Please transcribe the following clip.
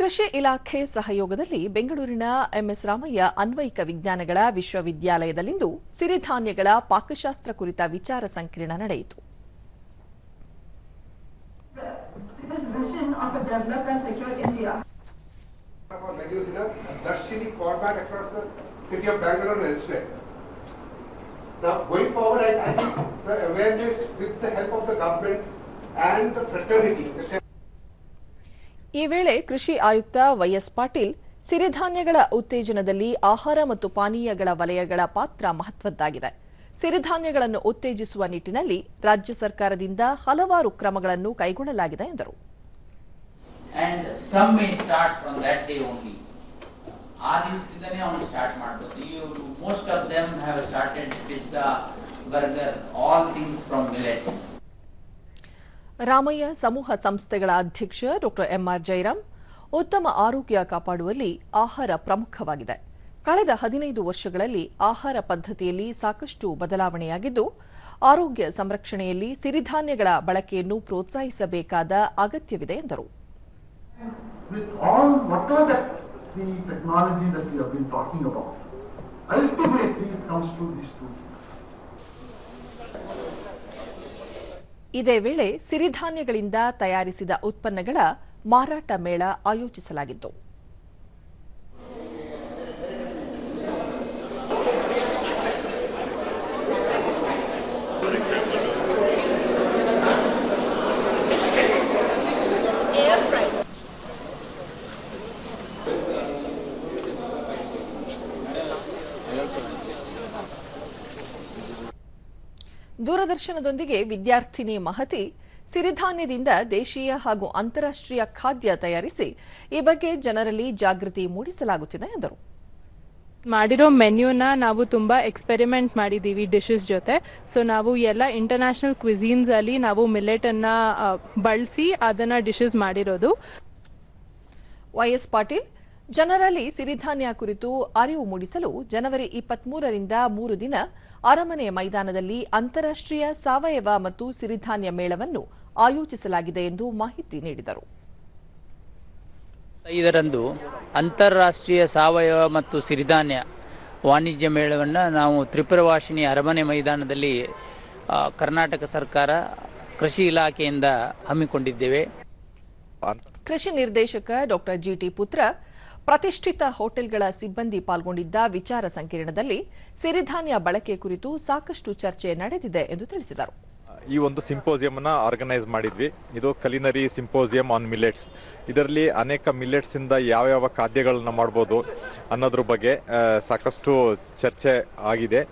ಕೃಷಿ ಇಲಾಖೆ ಸಹಯೋಗದಲ್ಲಿ ಬೆಂಗಳೂರಿನ ಎಂಎಸ್ ರಾಮಯ್ಯ ಅನ್ವಯಿಕ ವಿಜ್ಞಾನಗಳ ವಿಶ್ವವಿದ್ಯಾಲಯದಲ್ಲಿಂದು ಸಿರಿಧಾನ್ಯಗಳ ಪಾಕಶಾಸ್ತ್ರ ಕುರಿತ ವಿಚಾರ ಸಂಕಿರಣ ನಡೆಯಿತು. ಈ ವೇಳೆ ಕೃಷಿ ಆಯುಕ್ತ ವೈಎಸ್ ಪಾಟೀಲ್ ಸಿರಿಧಾನ್ಯಗಳ ಉತ್ತೇಜನದಲ್ಲಿ ಆಹಾರ ಮತ್ತು ಪಾನೀಯಗಳ ವಲಯಗಳ ಪಾತ್ರ ಮಹತ್ವದ್ದಾಗಿದೆ. ಸಿರಿಧಾನ್ಯಗಳನ್ನು ಉತ್ತೇಜಿಸುವ ನಿಟ್ಟಿನಲ್ಲಿ ರಾಜ್ಯ ಸರ್ಕಾರದಿಂದ ಹಲವಾರು ಕ್ರಮಗಳನ್ನು ಕೈಗೊಳ್ಳಲಾಗಿದೆ ಎಂದರು. Of them have started pizza burger all things from millet Ramaiah ಸಮೂಹ ಸಂಸ್ಥೆಗಳ ಅಧ್ಯಕ್ಷ ಡಾ ಎಂಆರ್ ಜೈರಾಮ್ ಉತ್ತಮ ಆರೋಗ್ಯ ಕಾಪಾಡುವಲ್ಲಿ ಆಹಾರ ಪ್ರಮುಖವಾಗಿದೆ ಕಳೆದ ಹದಿನೈದು ವರ್ಷಗಳಲ್ಲಿ ಆಹಾರ ಪದ್ಧತಿಯಲ್ಲಿ ಸಾಕಷ್ಟು ಬದಲಾವಣೆಯಾಗಿದ್ದು, ಆರೋಗ್ಯ ಸಂರಕ್ಷಣೆಯಲ್ಲಿ ಸಿರಿಧಾನ್ಯಗಳ ಬಳಕೆಯನ್ನು ಪ್ರೋತ್ಸಾಹಿಸಬೇಕಾದ ಅಗತ್ಯವಿದೆ ಎಂದರು. ಇದೇ ವೇಳೆ ಸಿರಿಧಾನ್ಯಗಳಿಂದ ತಯಾರಿಸಿದ ಉತ್ಪನ್ನಗಳ ಮಾರಾಟ ಮೇಳ ಆಯೋಜಿಸಲಾಗಿತ್ತು. ದೂರದರ್ಶನದೊಂದಿಗೆ ವಿದ್ಯಾರ್ಥಿನಿ ಮಹತಿ ಸಿರಿಧಾನ್ಯದಿಂದ ದೇಶೀಯ ಹಾಗೂ ಅಂತಾರಾಷ್ಟ್ರೀಯ ಖಾದ್ಯ ತಯಾರಿಸಿ ಈ ಬಗ್ಗೆ ಜನರಲ್ಲಿ ಜಾಗೃತಿ ಮೂಡಿಸಲಾಗುತ್ತಿದೆ ಎಂದರು. ಮಾಡಿರೋ ಮೆನ್ಯೂನ ನಾವು ತುಂಬ ಎಕ್ಸ್ಪೆರಿಮೆಂಟ್ ಮಾಡಿದ್ದೀವಿ ಡಿಶಸ್ ಜೊತೆ. ಸೊ ನಾವು ಎಲ್ಲ ಇಂಟರ್ನ್ಯಾಷನಲ್ ಕ್ವಿಝೀನ್ಸಲ್ಲಿ ನಾವು ಮಿಲೆಟನ್ನು ಬಳಸಿ ಅದನ್ನು ಡಿಶಸ್ ಮಾಡಿರೋದು. ವೈಎಸ್ ಪಾಟೀಲ್ ಜನರಲ್ಲಿ ಸಿರಿಧಾನ್ಯ ಕುರಿತು ಅರಿವು ಮೂಡಿಸಲು ಜನವರಿ ಇಪ್ಪತ್ಮೂರರಿಂದ ಮೂರು ದಿನ ಅರಮನೆ ಮೈದಾನದಲ್ಲಿ ಅಂತಾರಾಷ್ಟ್ರೀಯ ಸಾವಯವ ಮತ್ತು ಸಿರಿಧಾನ್ಯ ಮೇಳವನ್ನು ಆಯೋಜಿಸಲಾಗಿದೆ ಎಂದು ಮಾಹಿತಿ ನೀಡಿದರು. ಐದರಂದು ಅಂತಾರಾಷ್ಟ್ರೀಯ ಸಾವಯವ ಮತ್ತು ಸಿರಿಧಾನ್ಯ ವಾಣಿಜ್ಯ ಮೇಳವನ್ನು ನಾವು ತ್ರಿಪುರವಾಸಿನಿ ಅರಮನೆ ಮೈದಾನದಲ್ಲಿ ಕರ್ನಾಟಕ ಸರ್ಕಾರ ಕೃಷಿ ಇಲಾಖೆಯಿಂದ ಹಮ್ಮಿಕೊಂಡಿದ್ದೇವೆ. ಕೃಷಿ ನಿರ್ದೇಶಕ ಡಾಕ್ಟರ್ ಜಿಟಿ ಪುತ್ರ ಪ್ರತಿಷ್ಠಿತ ಹೋಟೆಲ್ಗಳ ಸಿಬ್ಬಂದಿ ಪಾಲ್ಗೊಂಡಿದ್ದ ವಿಚಾರ ಸಂಕಿರಣದಲ್ಲಿ ಸಿರಿಧಾನ್ಯ ಬಳಕೆ ಕುರಿತು ಸಾಕಷ್ಟು ಚರ್ಚೆ ನಡೆದಿದೆ ಎಂದು ತಿಳಿಸಿದರು. ಈ ಒಂದು ಸಿಂಪೋಸಿಯಂ ಅನ್ನ ಆರ್ಗನೈಸ್ ಮಾಡಿದ್ವಿ. ಇದು ಕಲಿನರಿ ಸಿಂಪೋಸಿಯಂ ಆನ್ ಮಿಲೆಟ್ಸ್ ಇದರಲ್ಲಿ ಅನೇಕ ಮಿಲೆಟ್ಸ್ ಇಂದ ಯಾವ ಖಾದ್ಯಗಳನ್ನ ಮಾಡ್ಬೋದು ಅನ್ನೋದ್ರ ಬಗ್ಗೆ ಸಾಕಷ್ಟು ಚರ್ಚೆ ಆಗಿದೆ.